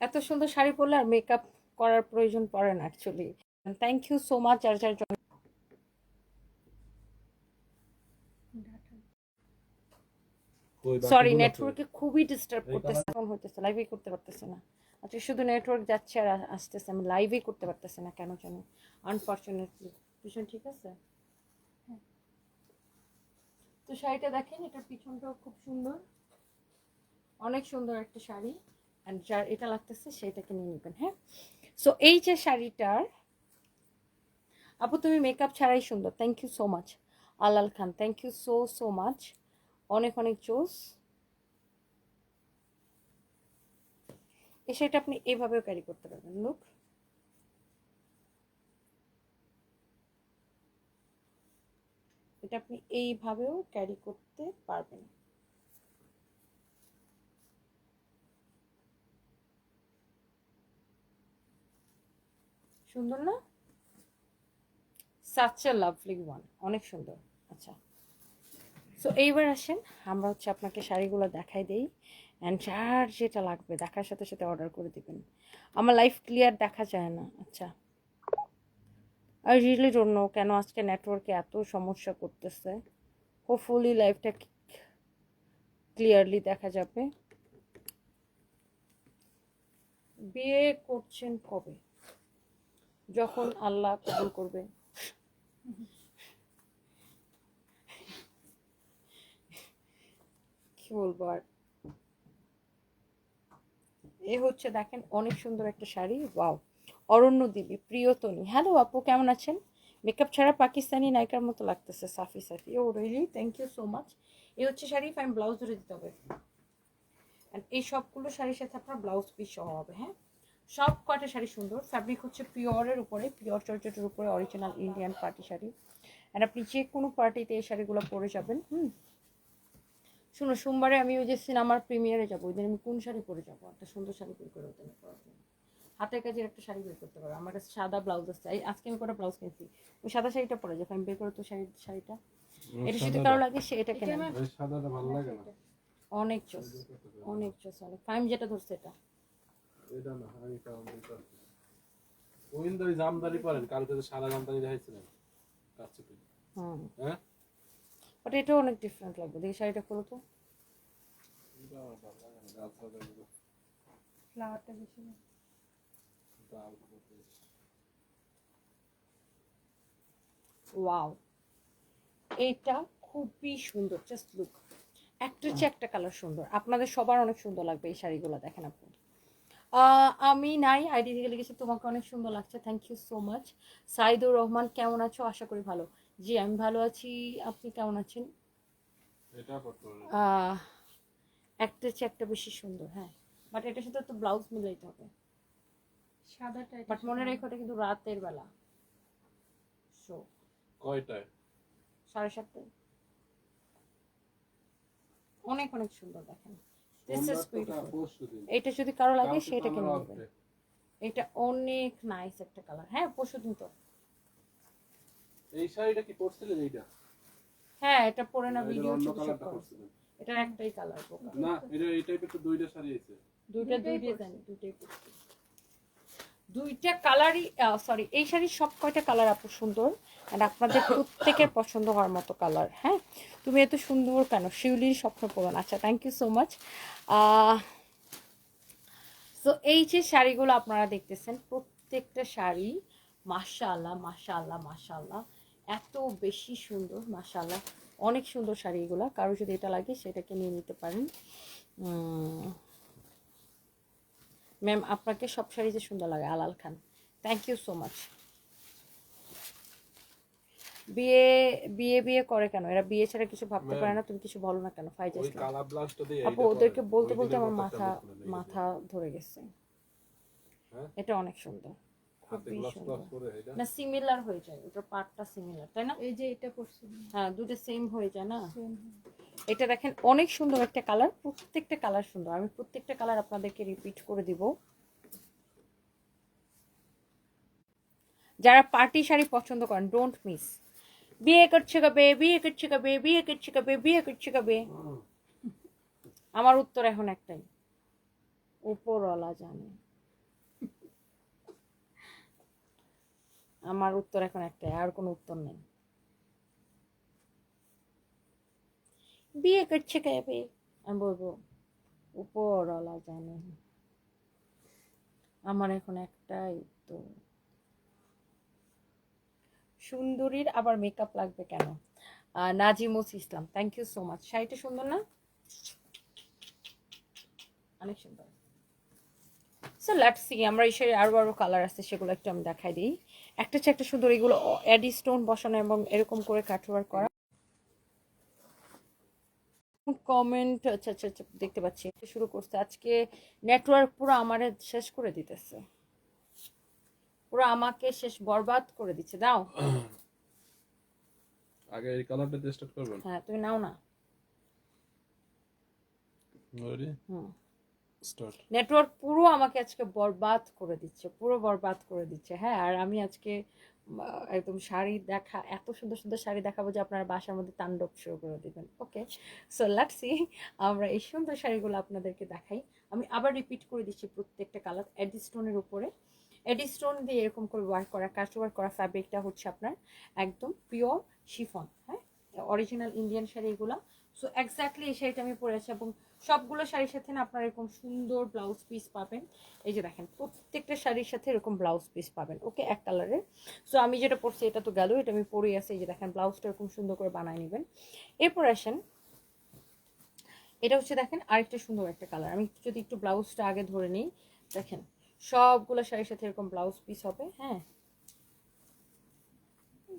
এত সুন্দর শাড়ি পরলে আর মেকআপ করার প্রয়োজন পড়ে না actually thank you so much যার যার জন্য সরি নেটওয়ার্কে খুবই ডিস্টার্ব করতেছে ফোন হইতেছে লাইভই করতে পারতেছে না। আচ্ছা শুধু নেটওয়ার্ক যাচ্ছে আর আসতেছে আমি লাইভই করতে পারতেছে না কেন জানি। আনফর্চুনেটলি ভীষণ ঠিক আছে। তো শাড়িটা দেখেন এটার পিছনটাও খুব সুন্দর। অনেক সুন্দর একটা শাড়ি। অ্যান্ড যার এটা লাগতেছে সেটাকে নিয়ে নেবেন হ্যাঁ? সো এই যে শাড়িটার, আপু তুমি মেকআপ ছাড়াই সুন্দর। Thank you so much Alal Khan. Thank you so so much অনেক অনেক চোস এই শাড়িটা আপনি এইভাবেও ক্যারি করতে পারবেন লুক এটা আপনি এইভাবেও ক্যারি করতে পারবেন। সুন্দর না? সাচ এ লাভলি ওয়ান অনেক সুন্দর। আচ্ছা। সো এইবার আসেন, আমরা হচ্ছে আপনাকে শাড়িগুলো দেখাই দেই। অ্যান্ড যার যেটা লাগবে, দেখার সাথে সাথে অর্ডার করে দিবেন। আমার লাইফ ক্লিয়ার দেখা যায় না। আচ্ছা। আই রিয়েলি ডোন্ট নো কেন আজকে নেটওয়ার্কে এত সমস্যা করতেছে। হোপফুলি লাইফটা ক্লিয়ারলি দেখা যাবে। বিয়ে করছেন কবে? যখন আল্লাহ কবুল করবে। কি বলব আর? এ হচ্ছে দেখেন অনেক সুন্দর একটা শাড়ি, ওয়াও। অরণ্য দেবী, প্রিয়তনী। হ্যালো আপু, কেমন আছেন? মেকআপ ছাড়া পাকিস্তানি নায়িকার মতো লাগতেছে, Safi Safi. Oh really thank you so much এ হচ্ছে শাড়ি ফাইন ব্লাউজ ধরে দিতে হবে। এই সবগুলো শাড়ির সাথে আপনার ব্লাউজ পিস সহ হবে হ্যাঁ? সব কয়টা শাড়ি সুন্দর। ফ্যাব্রিক হচ্ছে পিওরের উপরে পিওর চর্চটের উপরে original Indian party sari. And আপনি যে কোনো পার্টিতে এই শাড়িগুলো পরে যাবেন হুম? শুনো সোমবারে আমি ওই যে সিনেমার প্রিমিয়ারে যাব ওই দিন আমি কোন শাড়ি পরে যাব? একটা সুন্দর শাড়ি বের করে ওদের পরার জন্য। হাতের কাজের একটা শাড়ি বের করতে পারো। আমার কাছে সাদা ব্লাউজ আছে। আজকে আমি কটা ব্লাউজ কিনছি? ওই সাদা শাড়িটা পরে যাব আমি বের করে তো শাড়ি শাড়িটা। এটা যদি সাদাটা- কারও লাগে সে এটা কেনে অনেক চোস অনেক চোস অনেক। ফাইম যেটা ধরছে এটা। এটা না আমি কারণ এটা গোবিন্দ ওই জামদানি পরেন কালকে সাদা জামদানি দেখাইছিলেন কাছে হ্যাঁ? বাট এটাও অনেক ডিফারেন্ট লাগবে। দেখি শাড়িটা খোলো তো। এটা ফ্লাওয়ারটা বেশি না। ওয়াও এইটা খুবই সুন্দর জাস্ট লুক একটা হচ্ছে একটা কালার সুন্দর। আপনাদের সবার অনেক সুন্দর লাগবে এই শাড়িগুলো দেখেন আপনি। আমি নাই আইডি থেকে লিখেছি তোমাকে অনেক সুন্দর লাগছে thank you so much Saidur Rahman কেমন আছো? আশা করি ভালো। জি আমি ভালো আছি আপনি কেমন আছেন? একটা হচ্ছে একটা বেশি সুন্দর হ্যাঁ। বাট এটার সাথে তো ব্লাউজ মিলাইতে হবে। সাদাটা বাট মনে। রেখো এটা কিন্তু রাতের বেলা। শো কয়টায়? সাড়ে সাতটায়। অনেক অনেক সুন্দর দেখেন। দিস ইজ বিউটিফুল এটা যদি কারও লাগে সেটা কিনে নেবেন। এটা অনেক নাইস একটা কালার। হ্যাঁ পরশু দিন তো। এই শাড়িটা কি পরছিলেন এইটা? হ্যাঁ এটা পরে না এটার ভিডিও এটার একটাই কালার না এটা এই টাইপের তো দুইটা শাড়ি আছে। দুইটা দুই ডিজাইন দুইটাই পরছি। দুইটা কালারই সরি এই শাড়ির সব কয়টা কালার আপু সুন্দর? আর আপনাদের প্রত্যেকের পছন্দ হওয়ার মতো কালার হ্যাঁ? তুমি এত সুন্দর কেন? শিউলির স্বপ্ন পূরণ। আচ্ছা থ্যাংক ইউ সো মাচ তো এই যে শাড়িগুলো আপনারা দেখতেছেন প্রত্যেকটা শাড়ি মাশাআল্লাহ মাশাআল্লাহ মাশাআল্লাহ এত বেশি সুন্দর মাশাআল্লাহ। অনেক সুন্দর শাড়িগুলো কারও যদি এটা লাগে সেটাকে নিয়ে নিতে পারেন। ম্যাম আপনাকে সব শাড়ি যে সুন্দর লাগে Alal Khan. Thank you so much বিয়ে বিয়ে বিয়ে করে কেন? এরা বিয়ে ছাড়া কিছু ভাবতে পারে না তুমি কিছু বলো না কেন? ফাইজ আপু ওদেরকে বলতে বলতে আমার মাথা। মাথা ধরে গেছে। হ্যাঁ? এটা অনেক সুন্দর। খুবই সুন্দর গ্লাভস পরে এটা না? সিমিলার হয়ে যায় ওটার পার্টটা সিমিলার তাই না? এই যে এটা পড়ছি হ্যাঁ দুটো সেম হয়ে যায় না? এটা দেখেন অনেক সুন্দর একটা কালার প্রত্যেকটা কালার সুন্দর। আমি প্রত্যেকটা কালার আপনাদেরকে রিপিট করে দিব। যারা পার্টি শাড়ি পছন্দ করেন ডোন্ট মিস বিয়ে করছে কবে? বিয়ে করছে কবে? বিয়ে করছে কবে? বিয়ে করছে কবে? আমার উত্তর এখন একটাই। উপরওয়ালা জানে। আমার উত্তর এখন একটাই, আর কোনো উত্তর নেই। বিয়ে করছে কবে? আমি বলব, উপরওয়ালা জানে। আমার এখন একটাই উত্তর। সুন্দরীর আবার মেকআপ লাগবে কেন? Nazimus Islam thank you so much শাড়িটা সুন্দর না? অনেক সুন্দর। সো লেটস সি আমরা এই শাড়ি আরও আরও কালার আছে, সেগুলো একটু আমি দেখাই দিই। একটা হচ্ছে একটা সুন্দর এগুলো অ্যাডি স্টোন বসানো এবং এরকম করে কাটওয়ার করা। কমেন্ট আচ্ছা আচ্ছা আচ্ছা দেখতে পাচ্ছি। শুরু করছে। আজকে নেটওয়ার্ক পুরো আমারে শেষ করে দিতেছে। পুরো আমাকে শেষ বরবাদ করে দিচ্ছে। দাও। আগে এই কালারটা স্টার্ট করবেন? হ্যাঁ তুমি নাও না। হুম। নেটওয়ার্ক পুরো আমাকে আজকে বরবাদ করে দিচ্ছে, পুরো বরবাদ করে দিচ্ছে। হ্যাঁ আর আমি আজকে একদম শাড়ি দেখা, এত সুন্দর সুন্দর শাড়ি দেখাবো যে আপনারা বাসার মধ্যে তাণ্ডব শুরু করে দেবেন। ওকে সো সি আমরা এই সুন্দর শাড়িগুলো আপনাদেরকে দেখাই। আমি আবার রিপিট করে দিচ্ছি প্রত্যেকটা কালার এডি স্টোনের উপরে। এডি স্টোন দিয়ে এরকম করে ওয়ার্ক করা কাজ ওয়ার্ক করা ফ্যাব্রিকটা হচ্ছে আপনার একদম পিওর শিফন হ্যাঁ? অরিজিনাল ইন্ডিয়ান শাড়ি এগুলো। সো এক্স্যাক্টলি এই শাড়িটা আমি পরে আছি এবং সবগুলো শাড়ির সাথে না আপনারা এরকম সুন্দর ব্লাউজ পিস পাবেন। এই যে দেখেন, প্রত্যেকটা শাড়ির সাথে এরকম ব্লাউজ পিস পাবেন, ওকে? এক কালারের। সো আমি যেটা পরছি, এটা তো গেল, এটা আমি পরে আছি। এই যে দেখেন ব্লাউজটা এরকম সুন্দর করে বানায় নেবেন। এরপর আসেন, এটা হচ্ছে দেখেন, আরেকটা সুন্দর একটা কালার আমি যদি একটু ব্লাউজটা আগে ধরে নিই, দেখেন, সবগুলো শাড়ির সাথে এরকম ব্লাউজ পিস হবে হ্যাঁ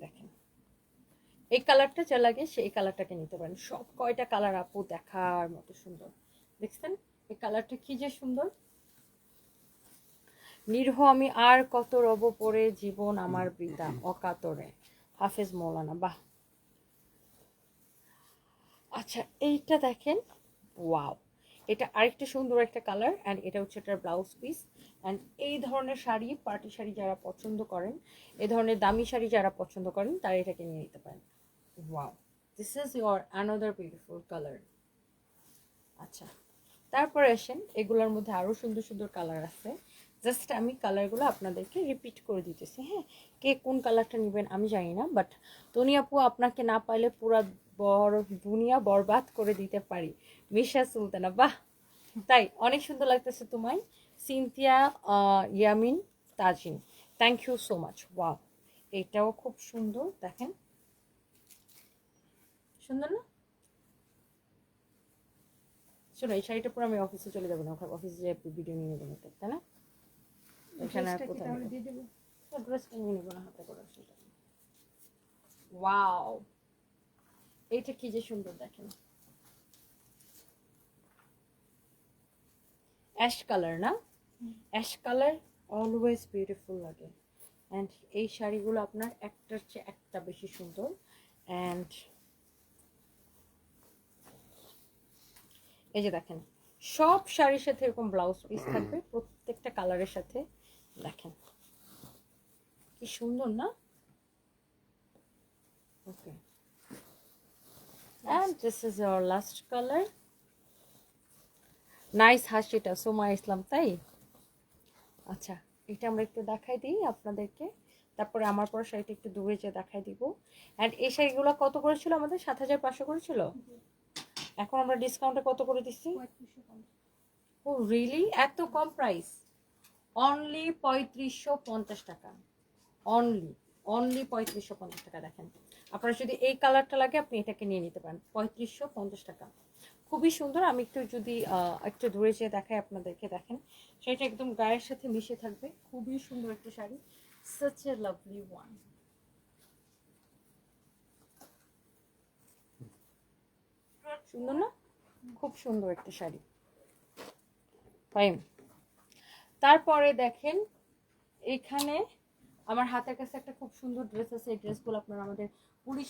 দেখেন এই কালারটা যা লাগে সেই কালারটাকে নিতে পারেন। সব কয়টা কালার আপু দেখার মতো সুন্দর। দেখছেন? এই কালারটা কি যে সুন্দর? নির্হ, আমি আর কত রব পরে জীবন আমার বৃতা অকাতরে। হাফেজ মৌলানা, বাহ। আচ্ছা এইটা দেখেন। ওয়াও! এটা আরেকটা সুন্দর একটা কালার অ্যান্ড এটা হচ্ছে এটার ব্লাউজ পিস অ্যান্ড এই ধরনের শাড়ি, পার্টি শাড়ি যারা পছন্দ করেন এ ধরনের দামি শাড়ি যারা পছন্দ করেন, তারা এটাকে নিয়ে নিতে পারেন। Wow this is your another beautiful colour আচ্ছা। তারপরে আসেন, এগুলোর মধ্যে আরও সুন্দর সুন্দর কালার আছে। জাস্ট আমি কালারগুলো আপনাদেরকে রিপিট করে দিতেছি হ্যাঁ? কে কোন কালারটা নেবেন আমি জানি না বাট তনি আপু আপনাকে না পাইলে পুরো বড় দুনিয়া বরবাদ করে দিতে পারি। মিশা সুলতানা, বাহ! তাই, অনেক সুন্দর লাগতেছে তোমায়। Sinthia Yamin, Tazin. Thank you so much wow এটাও খুব সুন্দর, দেখেন। সুন্দর না? শোনো এই শাড়িটা পরে আমি অফিসে চলে যাব না অফিসে যে ভিডিও নিয়ে নেব না তাই না? এখানে আর ড্রেসটা কোথায় নিয়ে নেব? না হাতে করে সেটা। ওয়াও এইটা কি যে সুন্দর দেখেন। অ্যাশ কালার না? অ্যাশ কালার অলওয়েজ বিউটিফুল লাগে। অ্যান্ড এই শাড়িগুলো আপনার একটার চেয়ে একটা বেশি সুন্দর। অ্যান্ড এই যে দেখেন, সব শাড়ির সাথে এরকম ব্লাউজ পিস থাকবে, প্রত্যেকটা কালারের সাথে দেখেন। কি সুন্দর না? Okay and this is your last colour nice হাসিটা সোমা ইসলাম, তাই? আচ্ছা এটা আমরা একটু দেখাই দিই আপনাদেরকে। তারপরে আমার পর শাড়িটা একটু দূরে যেয়ে দেখাই দিব। অ্যান্ড এই শাড়িগুলো কত করে ছিল আমাদের? সাত হাজার পাঁচশো করে ছিল? এখন আমরা ডিসকাউন্টে কত করে দিচ্ছি? ও রিয়েলি এত কম প্রাইস অনলি পঁয়ত্রিশশো পঞ্চাশ টাকা। অনলি অনলি পঁয়ত্রিশশো পঞ্চাশ টাকা দেখেন। আপনারা যদি এই কালারটা লাগে, আপনি এটাকে নিয়ে নিতে পারেন। পঁয়ত্রিশশো পঞ্চাশ টাকা। খুবই সুন্দর। আমি একটু যদি একটু দূরে যেয়ে দেখাই আপনাদেরকে, দেখেন। সেটা একদম গায়ের সাথে মিশে থাকবে। খুবই সুন্দর একটা sari. Such a lovely one সুন্দর না? খুব সুন্দর একটা শাড়ি। ফাইন তারপরে দেখেন, এখানে আমার হাতের কাছে একটা খুব সুন্দর ড্রেস আছে। এই ড্রেসগুলো আপনারা আমাদের পুলিশ